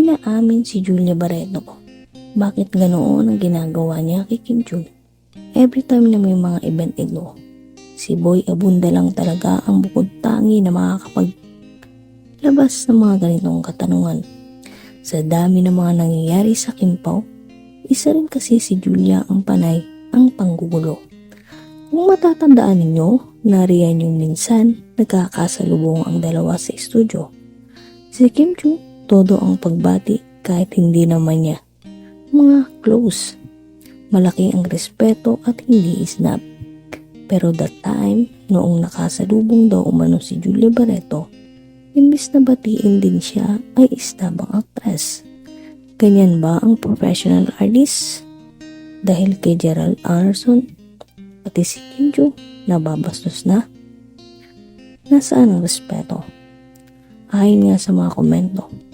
Inaamin si Julia Barreto bakit ganoon ang ginagawa niya kay Kim Jong. Every time na may mga event ito, si Boy Abunda lang talaga ang bukod tangi na makakapag labas ng mga ganitong katanungan. Sa dami ng mga nangyayari sa Kimpaw, isa rin kasi si Julia ang panay ang panggugulo. Kung matatandaan ninyo, nariyan yung minsan nagkakasalubong ang dalawa sa estudyo. Si Kim Chu, todo ang pagbati kahit hindi naman niya. Mga close. Malaki ang respeto at hindi isnap. Pero that time, noong nakasalubong daw umano si Julia Barreto, imbis na batiin din siya ay istabang aktres. Ganyan ba ang professional artist? Dahil kay Gerald Anderson, pati si Kim Joo nababastos na. Nasaan ang respeto? Ayon nga sa mga komento.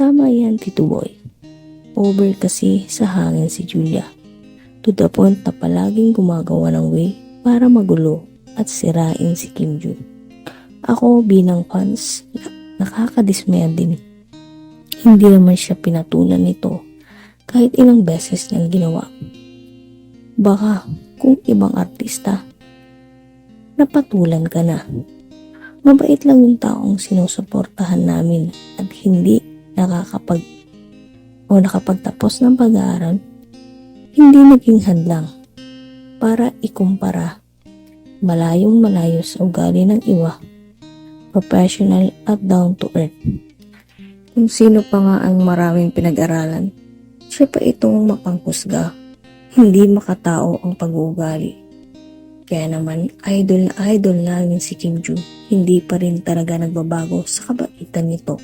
Tama yan, Tito Boy. Over kasi sa hangin si Julia. To the point na palaging gumagawa ng way para magulo at sirain si Kim Joo. Ako bilang fans, nakakadismaya din. Hindi naman siya pinatulan nito kahit ilang beses niyang ginawa. Baka kung ibang artista, napatulan ka na. Mabait lang yung taong sinusuportahan namin at hindi nakakapag o nakapagtapos ng pag-aaral, hindi naging hadlang para ikumpara malayong malayo sa ugali ng iwa, professional at down to earth. Kung sino pa nga ang maraming pinag-aralan, siya pa itong mapanghusga, hindi makatao ang pag-uugali. Kaya naman, idol na idol namin si Kim Joo, hindi pa rin talaga nagbabago sa kabaitan nito.